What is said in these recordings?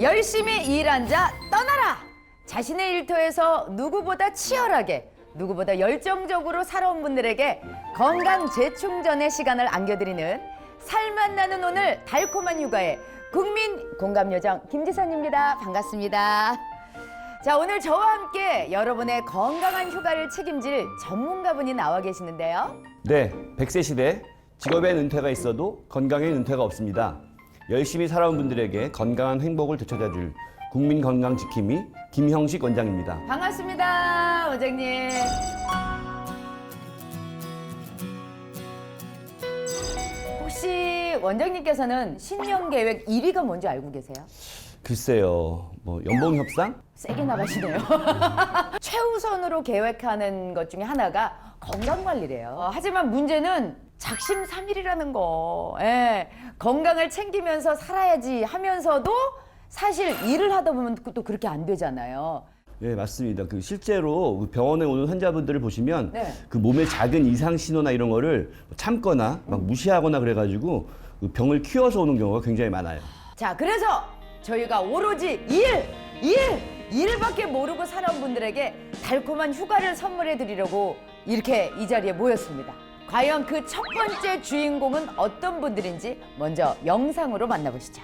열심히 일한 자 떠나라. 자신의 일터에서 누구보다 치열하게, 누구보다 열정적으로 살아온 분들에게 건강 재충전의 시간을 안겨드리는 살맛 나는 오늘 달콤한 휴가의 국민 공감 요정 김지선입니다. 반갑습니다. 자, 오늘 저와 함께 여러분의 건강한 휴가를 책임질 전문가분이 나와 계시는데요. 네, 100세 시대 직업엔 은퇴가 있어도 건강엔 은퇴가 없습니다. 열심히 살아온 분들에게 건강한 행복을 되찾아줄 국민 건강 지킴이 김형식 원장입니다. 반갑습니다, 원장님. 혹시 원장님께서는 신년 계획 1위가 뭔지 알고 계세요? 글쎄요, 뭐 연봉 협상? 세게 나가시네요. 최우선으로 계획하는 것 중에 하나가 건강 관리래요. 어, 하지만 문제는 작심삼일이라는 거. 예, 건강을 챙기면서 살아야지 하면서도 사실 일을 하다 보면 또 그렇게 안 되잖아요. 네, 맞습니다. 그 실제로 그 병원에 오는 환자분들을 보시면 네. 그 몸에 작은 이상 신호나 이런 거를 참거나 막 무시하거나 그래가지고 그 병을 키워서 오는 경우가 굉장히 많아요. 자, 그래서 저희가 오로지 일, 일, 일밖에 모르고 살아온 분들에게 달콤한 휴가를 선물해 드리려고 이렇게 이 자리에 모였습니다. 과연 그 첫 번째 주인공은 어떤 분들인지 먼저 영상으로 만나보시죠.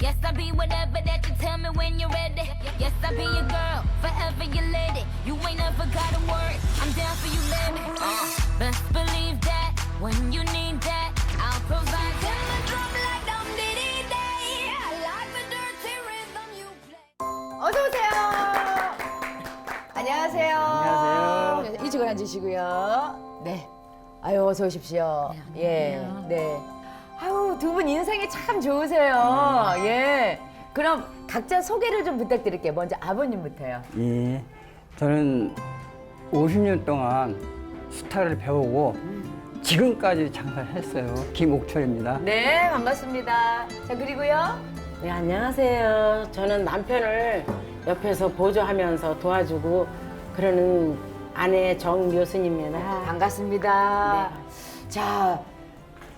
Yes, I be whatever that you tell me when you're ready. Yes, I be your girl, forever your lady. You ain't never gotta worry. I'm down for you, baby. Uh, best believe that when you need that, I'll provide. Tell the drum like dum diddy day. I like the dirty rhythm you play. 어서 오세요. 안녕하세요. 안녕하세요. 이쪽으로 앉으시고요. 네. 아유 어서 오십시오. 예. 네. 아유 두 분 인상이 참 좋으세요. 예. 그럼 각자 소개를 좀 부탁드릴게요. 먼저 아버님부터요. 예, 저는 50년 동안 수타를 배우고 지금까지 장사했어요. 김옥철입니다. 네, 반갑습니다. 자 그리고요. 네, 안녕하세요. 저는 남편을 옆에서 보조하면서 도와주고 그러는 아내 정묘순입니다. 반갑습니다. 자,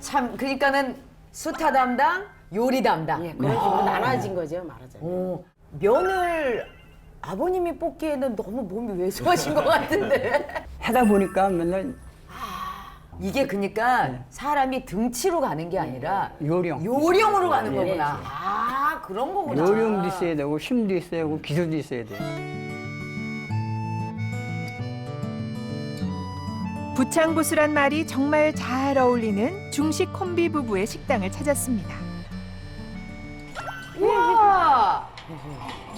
참 그러니까는 수타 담당, 요리 담당. 예, 그런 식으로 나눠진 거죠, 말하자면. 오, 면을 아버님이 뽑기에는 너무 몸이 왜소하신 것 같은데. 하다 보니까 맨날 이게 그러니까 사람이 등치로 가는 게 아니라 요령. 요령으로 가는 예, 거구나. 예. 아, 그런 거구나. 요령도 있어야 되고 힘도 있어야 되고 기술도 있어야 돼 부창부수란 말이 정말 잘 어울리는 중식 콤비 부부의 식당을 찾았습니다. 우와!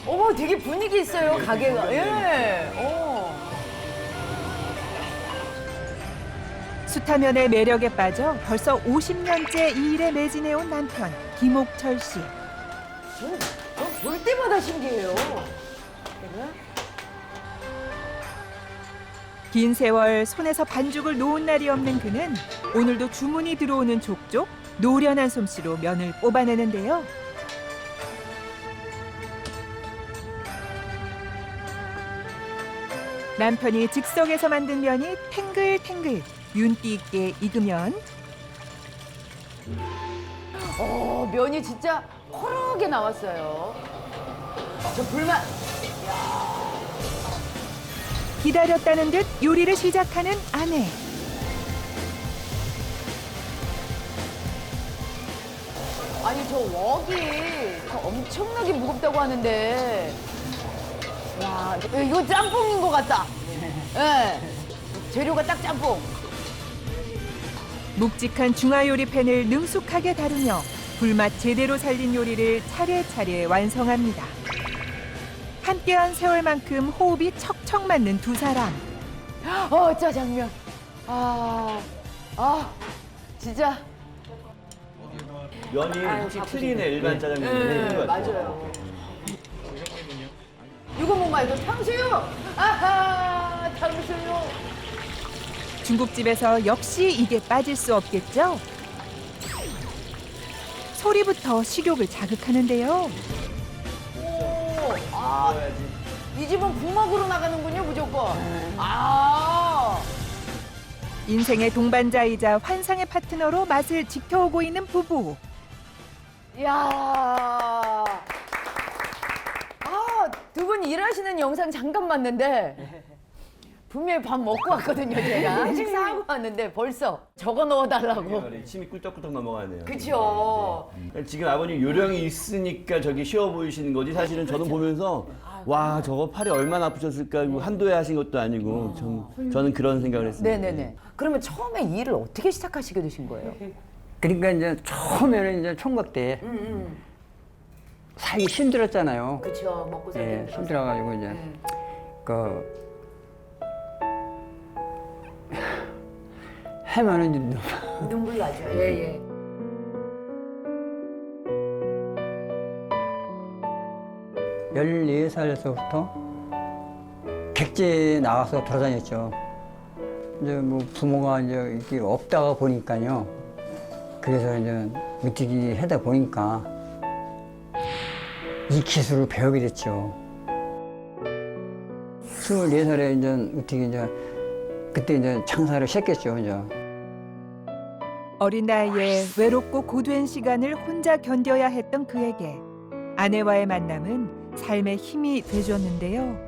어머, 되게 분위기 있어요, 가게가. 예. 어. 수타면의 매력에 빠져 벌써 50년째 이 일에 매진해온 남편 김옥철 씨. 저볼 때마다 신기해요. 긴 세월 손에서 반죽을 놓은 날이 없는 그는 오늘도 주문이 들어오는 족족 노련한 솜씨로 면을 뽑아내는데요. 남편이 즉석에서 만든 면이 탱글탱글 윤기 있게 익으면 어, 면이 진짜 호르게 나왔어요. 저 불맛. 기다렸다는 듯 요리를 시작하는 아내. 아니 저 웍이 저 엄청나게 무겁다고 하는데 야 이거 짬뽕인 것 같다 예 재료가 딱 짬뽕 묵직한 중화 요리 팬을 능숙하게 다루며 불맛 제대로 살린 요리를 차례차례 완성합니다. 함께한 세월만큼 호흡이 척척 맞는 두 사람. 어 짜 장면 아, 아, 진짜. 면이 혹시 틀리네 일반 짜장면. 네, 맞아요. 이거 뭔가 이거 탕수육. 아하, 탕수육. 중국집에서 역시 이게 빠질 수 없겠죠? 소리부터 식욕을 자극하는데요. 오, 아, 이 집은 국먹으로 나가는군요, 무조건. 아, 인생의 동반자이자 환상의 파트너로 맛을 지켜오고 있는 부부. 이야. 아, 두 분 일하시는 영상 잠깐 봤는데 분명히 밥 먹고 왔거든요, 제가. 식사하고 왔는데 벌써 적어 넣어달라고. 침이 꿀떡꿀떡 넘어가네요. 그쵸. 지금 아버님 요령이 있으니까 저기 쉬워 보이시는 거지 사실은 저는 보면서 와 저거 팔이 얼마나 아프셨을까 이거 한도에 하신 것도 아니고 전, 저는 그런 생각을 했습니다. 네네네. 그러면 처음에 이 일을 어떻게 시작하시게 되신 거예요? 그러니까 이제 처음에는 이제 총각 때 살기 힘들었잖아요. 그쵸, 먹고 예, 힘들어가지고 이제 그 해면은 이제 눈물 나죠. 예, 예. 열네 살에서부터 객지에 나가서 돌아다녔죠. 이제 뭐 부모가 이제 이게 없다가 보니까요. 그래서 이제 미티기 하다 보니까 이 기술을 배우게 됐죠. 24살에 이제 어떻게 이제 그때 이제 장사를 시작했죠, 이제. 어린 나이에 외롭고 고된 시간을 혼자 견뎌야 했던 그에게 아내와의 만남은 삶의 힘이 되줬는데요.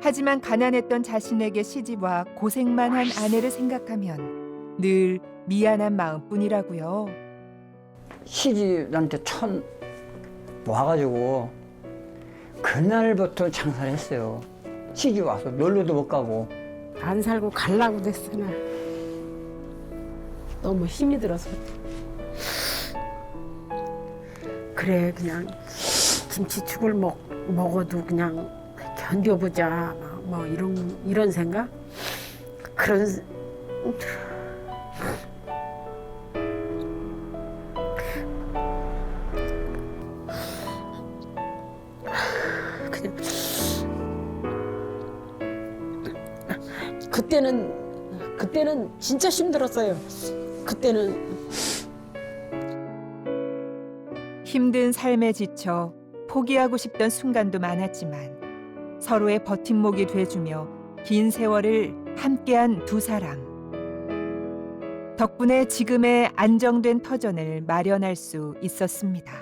하지만 가난했던 자신에게 시집와 고생만 한 아내를 생각하면 늘 미안한 마음뿐이라고요. 시집한테 천 와가지고 그날부터 장사를 했어요. 시집 와서 놀러도 못 가고 안 살고 갈라고 됐어 나. 너무 힘이 들어서. 그래 그냥 김치죽을 먹 먹어도 그냥 견뎌보자 뭐 이런 이런 생각 그런 그냥 그때는 그때는 진짜 힘들었어요. 그때는 힘든 삶에 지쳐 포기하고 싶던 순간도 많았지만 서로의 버팀목이 돼주며 긴 세월을 함께한 두 사람. 덕분에 지금의 안정된 터전을 마련할 수 있었습니다.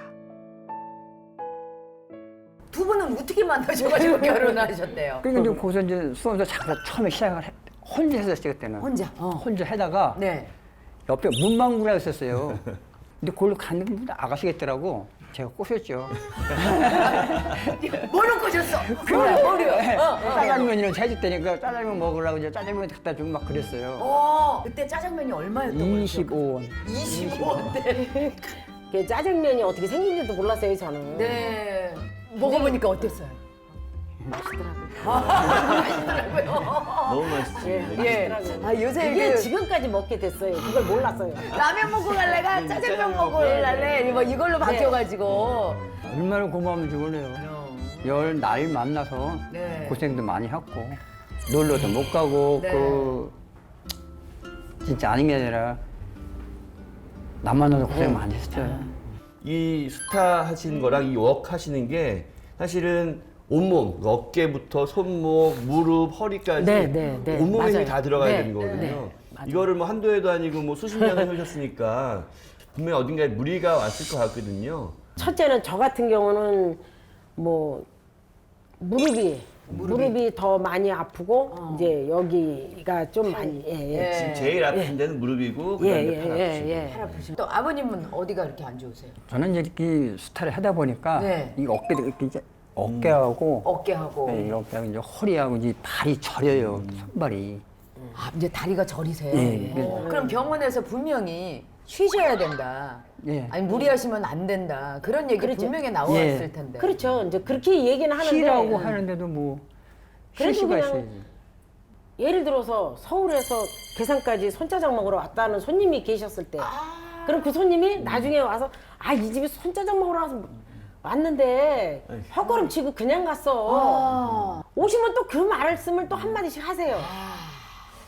두 분은 어떻게 만나셔가지고 결혼하셨대요? 그러니까 이제 거기서 이제 수험서 장사 처음에 시작을 해, 혼자 했었어요 그때는 혼자. 어. 혼자 하다가 네. 옆에 문방구가 있었어요. 근데 거기로 갔는데 아가씨겠더라고. 제가 꼬셨죠. 뭘로 꼬셨어? 머리, 머리요. 어, 어. 짜장면이랑 해줬다니까 짜장면 먹으려고 이제 짜장면 갖다 주고 막 그랬어요. 어, 그때 짜장면이 얼마였던 거예요? 25원. 25원대. 그 짜장면이 어떻게 생긴지도 몰랐어요 저는. 네. 먹어보니까 어땠어요? 너무 맛있지. 예. 아, 요새 이게 그 지금까지 먹게 됐어요. 그걸 몰랐어요. 라면 먹고 갈래가 짜장면 먹고 갈래 뭐 이걸로 바뀌어가지고. 얼마나 고마운지 몰라요. 열 날 만나서 네. 고생도 많이 했고 놀러도 못 가고 네. 그 진짜 아닌 게 아니라 남 만나서 고생 많이 했어요. 이 스타 하시는 거랑 이웍 하시는 게 사실은 온몸 어깨부터 손목 무릎 허리까지 네, 네, 네. 온몸에 힘이 맞아요. 다 들어가야 네, 되는 거거든요. 네, 맞아요. 이거를 뭐 한두 해도 아니고 뭐 수십 년을 해오셨으니까 분명히 어딘가에 무리가 왔을 것 같거든요. 첫째는 저 같은 경우는 뭐 무릎이 무릎이, 더 많이 아프고 이제 여기가 좀 많이 예, 예. 지금 제일 아픈 데는 무릎이고 예, 그다음에 예, 팔 아프시고. 예, 예. 또 아버님은 어디가 이렇게 안 좋으세요? 저는 이제 이렇게 스타를 하다 보니까 네. 이 어깨도 이렇게 이제 어깨하고 어깨하고. 네, 이렇게 하고 이제 허리하고 이제 발이 저려요 손발이. 아, 이제 다리가 저리세요? 예, 예. 어, 그럼 병원에서 분명히 쉬셔야 된다. 예. 아니 무리하시면 안 된다. 그런 얘기 그렇죠. 분명히 나왔을 예. 텐데. 그렇죠. 이제 그렇게 얘기는 하는데 쉬라고 하는데도 뭐 쉴 그래도 수가 그냥 있어야지. 예를 들어서 서울에서 계산까지 손짜장 먹으러 왔다는 손님이 계셨을 때 그럼 그 손님이 나중에 와서 아 이 집에 손짜장 먹으러 와서 왔는데 헛걸음 치고 그냥 갔어 오시면 또 그 말씀을 또 한마디씩 하세요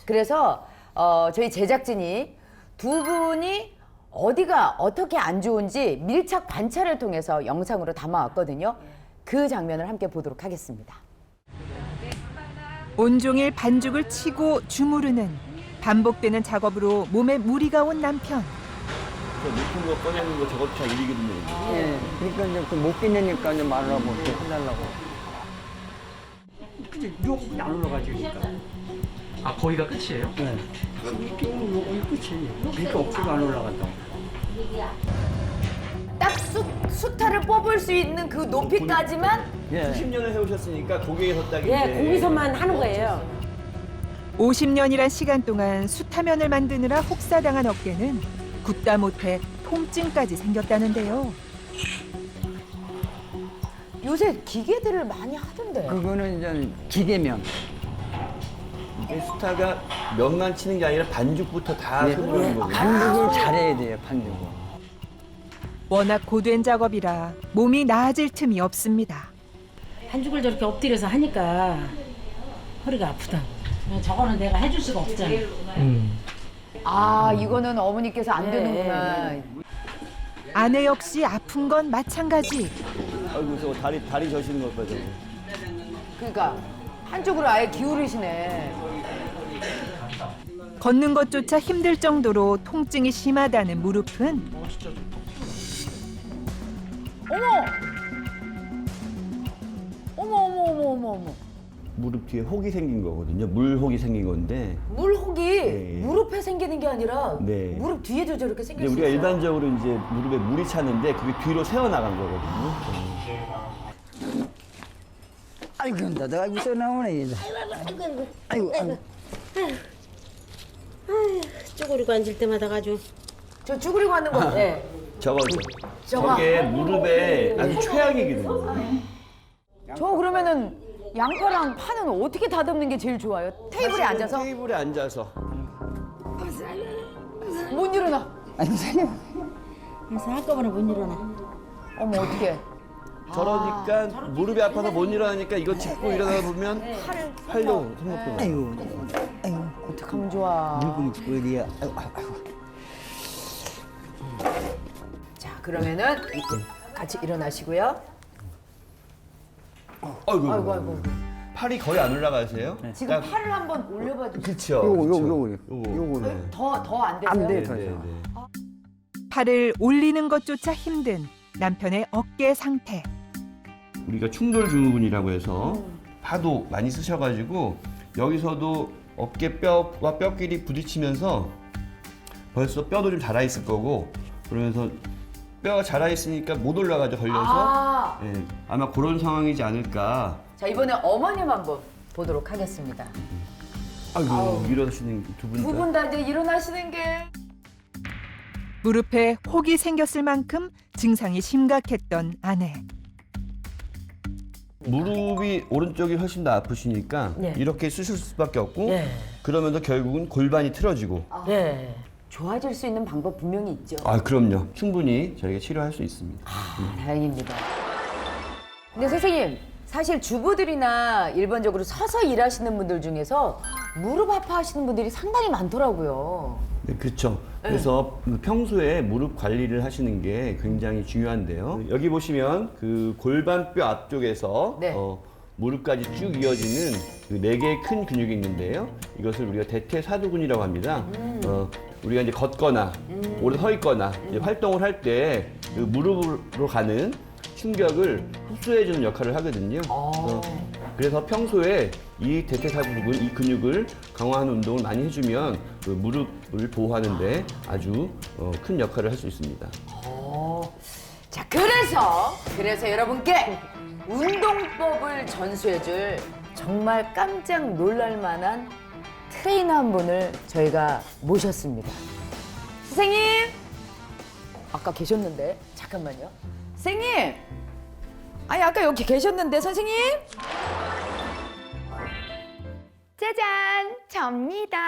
그래서 어, 저희 제작진이 두 분이 어디가 어떻게 안 좋은지 밀착 관찰을 통해서 영상으로 담아왔거든요. 그 장면을 함께 보도록 하겠습니다. 온종일 반죽을 치고 주무르는 반복되는 작업으로 몸에 무리가 온 남편. 저 높은 거 꺼내는 거 저것도 잘 일이거든요. 예. 그러니까 이제 그못 끼내니까 이제 말을 하고 이렇게 해달라고. 근데 욕이 안 올라가지니까. 아 거기가 끝이에요? 네. 좀 욕이 끝이. 그러니까 억지가 안 올라간다고. 딱 수, 수타를 뽑을 수 있는 그 높이까지만 예. 10년을 해오셨으니까 거기에서 딱 예 이제 거기서만 하는 거예요 50년이란 시간 동안 숯하면을 만드느라 혹사당한 어깨는 굳다 못해 통증까지 생겼다는데요. 요새 기계들을 많이 하던데. 그거는 이제 기계면. 이게 스타가 면만 치는 게 아니라 반죽부터 다 예. 손으로 하는 거거든요. 반죽을 잘해야 돼요, 반죽을. 워낙 고된 작업이라 몸이 나아질 틈이 없습니다. 한죽을 저렇게 엎드려서 하니까 허리가 아프다. 저거는 내가 해줄 수가 없잖아. 아, 이거는 어머니께서 안 되는구나. 아내 역시 아픈 건 마찬가지. 아이고 저 다리 다리 저시는 것 봐요. 그러니까 한쪽으로 아예 기울이시네. 걷는 것조차 힘들 정도로 통증이 심하다는 무릎은 어머! 어머, 어머, 어머, 어머, 어머. 무릎 뒤에 혹이 생긴 거거든요. 물혹이 생긴 건데 물혹이 예. 무릎에 생기는 게 아니라 네. 무릎 뒤에도 저렇게 생길 수 우리가 있어요. 일반적으로 이제 무릎에 물이 차는데 그게 뒤로 새어 나간 거거든요. 아이고, 나다가 웃어 나오네, 이제. 아이고, 아이고. 쪼그리고 앉을 때마다 가지고 저 쭈그리고 하는 거. 네. 저거죠. 저거. 저게 무릎에 아주 최악이거든요. 저 그러면은 양파랑 파는 어떻게 다듬는 게 제일 좋아요? 테이블에 앉아서 테이블에 앉아서 못 일어나. 아니, 한꺼번에 못 일어나. 어머 어떻게? 저러니까 무릎이 아파서 못 일어나니까 이거 짚고 일어나 보면 팔도 생각보다 아이고, 아이고. 어떡하면 좋아. 물건이 어디야. 아이고, 아이고. 자 그러면은 같이 일어나시고요. 아이고, 아이고 아이고. 팔이 거의 안 올라가세요? 지금 딱- 팔을 한번 올려봐 주세요. 그쵸. 요거. 요거, 요거. 요거. 요거. 네. 더더 안 되세요? 안 돼, 네, 더 네. 네. 팔을 올리는 것조차 힘든 남편의 어깨 상태. 우리가 충돌 증후군이라고 해서 파도 많이 쓰셔가지고 여기서도 어깨 뼈와 뼈끼리 부딪히면서 벌써 뼈도 좀 자라 있을 거고 그러면서 뼈가 자라 있으니까 못 올라가죠 걸려서 아, 예, 아마 그런 상황이지 않을까. 자 이번에 어머님 한번 보도록 하겠습니다. 아이고 일어나시는 두분두 다. 분다 이제 일어나시는 게 무릎에 혹이 생겼을 만큼 증상이 심각했던 아내. 무릎이 오른쪽이 훨씬 더 아프시니까 네. 이렇게 쓰실 수밖에 없고 예. 그러면서 결국은 골반이 틀어지고 예. 좋아질 수 있는 방법 분명히 있죠. 아 그럼요 충분히 저희가 치료할 수 있습니다. 아, 다행입니다. 근데 선생님, 사실 주부들이나 일반적으로 서서 일하시는 분들 중에서 무릎 아파하시는 분들이 상당히 많더라고요. 네, 그렇죠. 그래서 평소에 무릎 관리를 하시는 게 굉장히 중요한데요. 여기 보시면 그 골반뼈 앞쪽에서 네. 어, 무릎까지 쭉 이어지는 그 네 개의 큰 근육이 있는데요. 이것을 우리가 대퇴사두근이라고 합니다. 어, 우리가 이제 걷거나 오래 서 있거나 이제 활동을 할때그 무릎으로 가는 충격을 흡수해주는 역할을 하거든요. 어, 그래서 평소에 이 대퇴사두근 이 근육을 강화하는 운동을 많이 해주면 그 무릎을 보호하는데 아주 어, 큰 역할을 할 수 있습니다. 어, 자, 그래서, 그래서 여러분께 운동법을 전수해줄 정말 깜짝 놀랄 만한 트레이너 한 분을 저희가 모셨습니다. 선생님! 아까 계셨는데, 잠깐만요. 선생님! 아니, 아까 여기 계셨는데, 선생님? 짜잔! 접니다.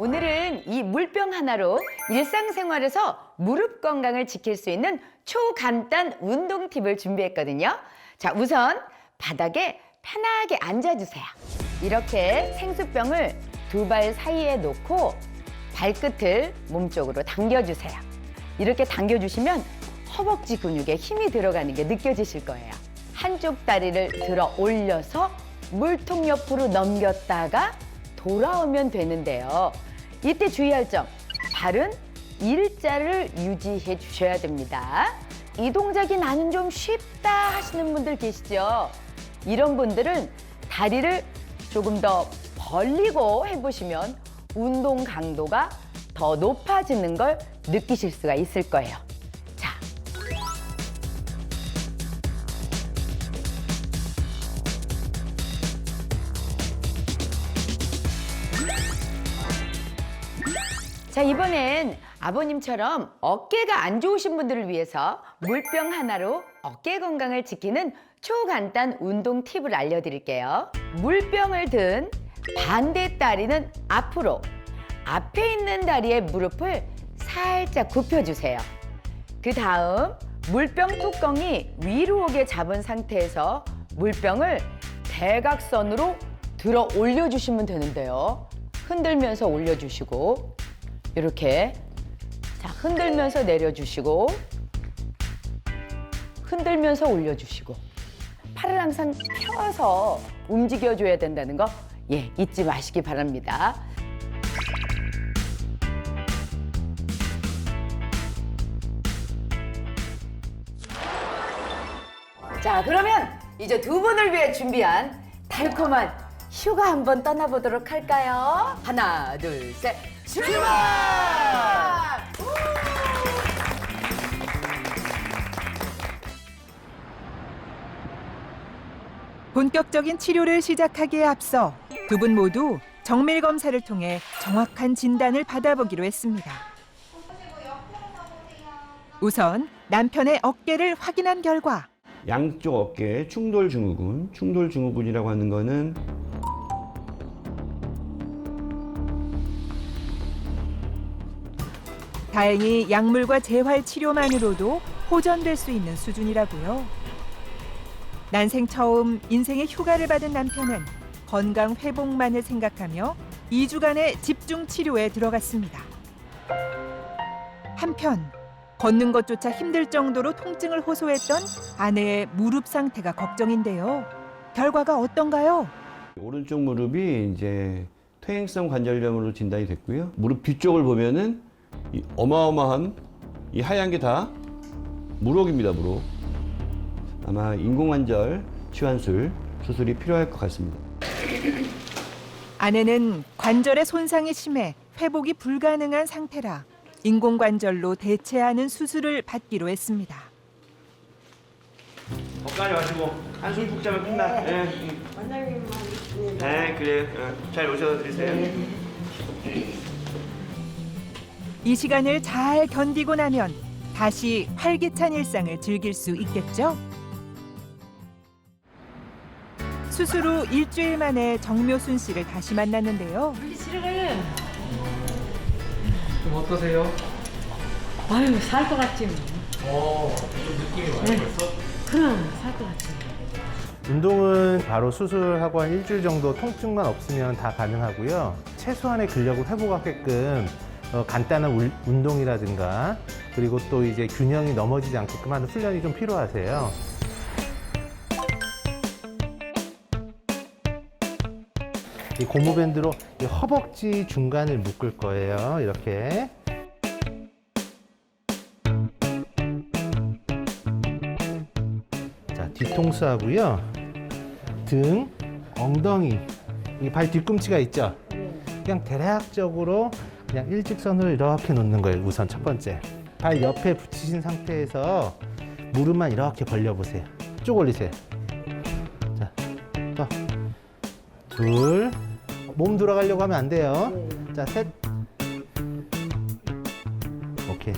오늘은 이 물병 하나로 일상생활에서 무릎 건강을 지킬 수 있는 초간단 운동 팁을 준비했거든요. 자, 우선 바닥에 편하게 앉아주세요. 이렇게 생수병을 두 발 사이에 놓고 발끝을 몸쪽으로 당겨주세요. 이렇게 당겨주시면 허벅지 근육에 힘이 들어가는 게 느껴지실 거예요. 한쪽 다리를 들어 올려서 물통 옆으로 넘겼다가 돌아오면 되는데요. 이때 주의할 점, 발은 일자를 유지해 주셔야 됩니다. 이 동작이 나는 좀 쉽다 하시는 분들 계시죠? 이런 분들은 다리를 조금 더 벌리고 해보시면 운동 강도가 더 높아지는 걸 느끼실 수가 있을 거예요. 자, 이번엔 아버님처럼 어깨가 안 좋으신 분들을 위해서 물병 하나로 어깨 건강을 지키는 초간단 운동 팁을 알려드릴게요. 물병을 든 반대 다리는 앞으로, 앞에 있는 다리의 무릎을 살짝 굽혀주세요. 그 다음 물병 뚜껑이 위로 오게 잡은 상태에서 물병을 대각선으로 들어 올려주시면 되는데요. 흔들면서 올려주시고 이렇게 자 흔들면서 내려주시고 흔들면서 올려주시고 팔을 항상 펴서 움직여줘야 된다는 거 예, 잊지 마시기 바랍니다. 자, 그러면 이제 두 분을 위해 준비한 달콤한 휴가 한번 떠나보도록 할까요? 하나, 둘, 셋, 출발! 본격적인 치료를 시작하기에 앞서 두 분 모두 정밀 검사를 통해 정확한 진단을 받아보기로 했습니다. 우선 남편의 어깨를 확인한 결과 양쪽 어깨 충돌 증후군, 충돌 증후군이라고 하는 거는 다행히 약물과 재활 치료만으로도 호전될 수 있는 수준이라고요. 난생 처음 인생의 휴가를 받은 남편은 건강 회복만을 생각하며 2주간의 집중 치료에 들어갔습니다. 한편 걷는 것조차 힘들 정도로 통증을 호소했던 아내의 무릎 상태가 걱정인데요. 결과가 어떤가요? 오른쪽 무릎이 이제 퇴행성 관절염으로 진단이 됐고요. 무릎 뒤쪽을 보면은 이 어마어마한 이 하얀 게다 물혹입니다, 물혹. 아마 인공관절 치환술 수술이 필요할 것 같습니다. 아내는 관절의 손상이 심해 회복이 불가능한 상태라 인공관절로 대체하는 수술을 받기로 했습니다. 걱정하지 마시고 한숨 푹 자면 끝나. 네. 원장님만 네, 그래요. 잘 오셔서 드리세요. 이 시간을 잘 견디고 나면 다시 활기찬 일상을 즐길 수 있겠죠? 수술 후 일주일 만에 정묘순 씨를 다시 만났는데요. 싫어요. 좀 어떠세요? 아유 살 것 같지 뭐. 어, 좀 느낌이 많이 벌써? 그럼 살 것 같지. 운동은 바로 수술하고 한 일주일 정도 통증만 없으면 다 가능하고요. 최소한의 근력을 회복하게끔 어, 간단한 울- 운동이라든가 그리고 또 이제 균형이 넘어지지 않게끔 하는 훈련이 좀 필요하세요. 이 고무밴드로 이 허벅지 중간을 묶을 거예요. 이렇게. 자, 뒤통수 하고요. 등, 엉덩이, 이 발 뒤꿈치가 있죠? 그냥 대략적으로 그냥 일직선으로 이렇게 놓는 거예요. 우선 첫 번째. 발 옆에 붙이신 상태에서 무릎만 이렇게 벌려보세요. 쭉 올리세요. 자, 더. 둘. 몸 돌아가려고 하면 안 돼요. 네, 네. 자, 셋. 오케이.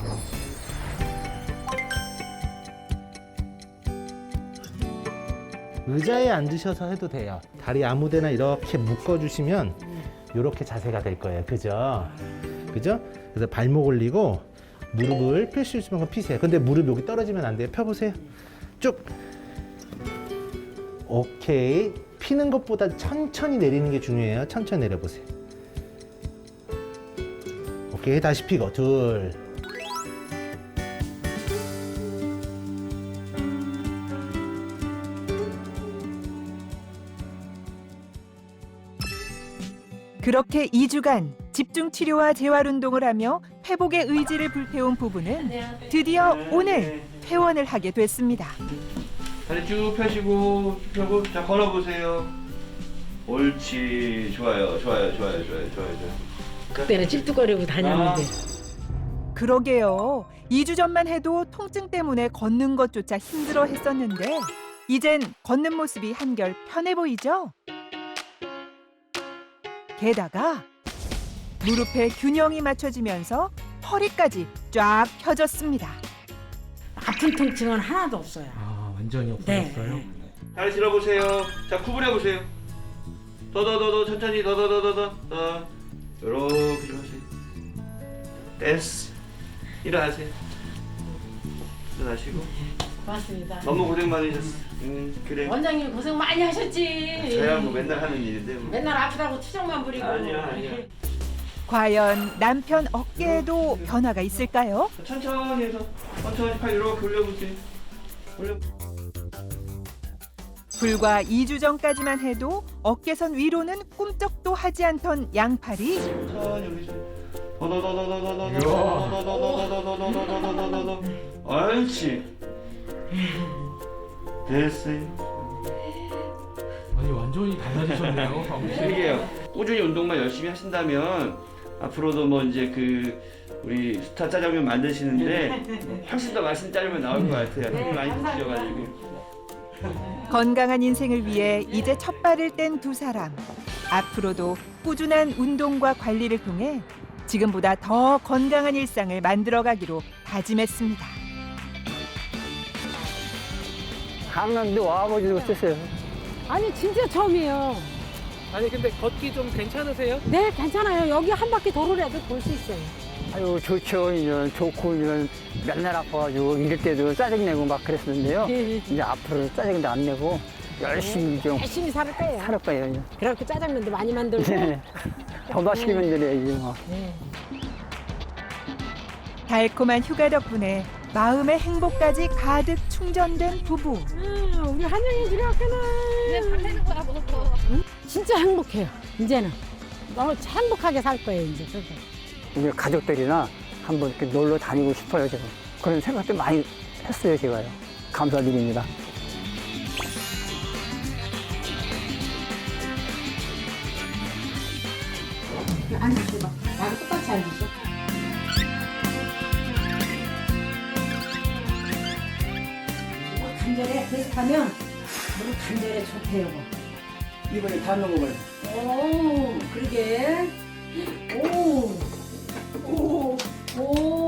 의자에 앉으셔서 해도 돼요. 다리 아무데나 이렇게 묶어주시면 네. 이렇게 자세가 될 거예요. 그죠? 그죠? 그래서 발목 올리고 무릎을 필 수 있을 만큼 피세요. 근데 무릎 여기 떨어지면 안 돼요. 펴보세요. 쭉. 오케이. 피는 것보다 천천히 내리는 게 중요해요. 천천히 내려보세요. 오케이, 다시 피고. 둘. 그렇게 2주간 집중 치료와 재활 운동을 하며 회복의 의지를 불태운 부부는 드디어 오늘 퇴원을 하게 됐습니다. 다리 쭉 펴시고 펴고 자 걸어보세요. 옳지 좋아요 좋아요 좋아요 좋아요 좋아요 좋아요. 그때는 찔뚝거리고 다녔는데 아. 그러게요. 2주 전만 해도 통증 때문에 걷는 것조차 힘들어 했었는데 이젠 걷는 모습이 한결 편해 보이죠? 게다가 무릎의 균형이 맞춰지면서 허리까지 쫙 펴졌습니다. 아픈 통증은 하나도 없어요. 아. 완전히 없어졌어요. 네. 잘 실어보세요. 자, 구부려보세요. 더, 더, 더, 더, 천천히, 더, 더, 더, 더, 더, 더. 요렇게 하세요. 됐어. 일어나세요. 일어나시고. 고맙습니다. 너무 고생 많으셨어. 음, 그래. 원장님 고생 많이 하셨지. 저야 뭐 맨날 하는 일인데. 뭐. 맨날 아프다고 투정만 부리고. 아니야, 아니야. 네. 과연 남편 어깨에도 변화가 있을까요? 천천히 해서, 천천히 팔 이렇게 올려보세요. 올려 불과 2주 전까지만 해도 어깨선 위로는 꿈쩍도 하지 않던 양팔이 천천히 올리죠. 아니 완전히 달라지셨네요 이게요. 꾸준히 운동만 열심히 하신다면 앞으로도 뭐 이제 그 우리 스타 짜장면 만드시는데 훨씬 더 맛있는 짜장면 나올 것 같아요. 네, 많이 드셔가지고. 감사합니다. 건강한 인생을 위해 이제 첫 발을 뗀 두 사람. 앞으로도 꾸준한 운동과 관리를 통해 지금보다 더 건강한 일상을 만들어가기로 다짐했습니다. 강남도 와보지도 못했어요. 아니 진짜 처음이에요. 아니 근데 걷기 좀 괜찮으세요? 네 괜찮아요. 여기 한 바퀴 도로라도 돌수 있어요. 아유 좋죠. 이제 좋고 이제 맨날 아파가지고 이럴 때도 짜증내고 막 그랬었는데요. 이제 앞으로 짜증도 안 내고 열심히 좀 열심히 살 거예요. 살 거예요. 이제. 그렇게 짜장면도 많이 만들고. 네. 더 맛있게 만들어야지 뭐. 달콤한 휴가 덕분에 마음의 행복까지 가득 충전된 부부. 아, 우리 한영이 집에 왔구나. 네, 설레는 거야, 먹어. 진짜 행복해요, 이제는. 너무 행복하게 살 거예요, 이제. 그래서. 이제 가족들이나 한번 이렇게 놀러 다니고 싶어요, 지금. 그런 생각도 많이 했어요, 제가요. 감사드립니다. 앉으시고, 나랑 똑같이 앉으시고. 관절에 계속하면 무릎 관절에 좋대요. 이번에 다 먹어봐요. 오, 그러게. 오, 오, 오.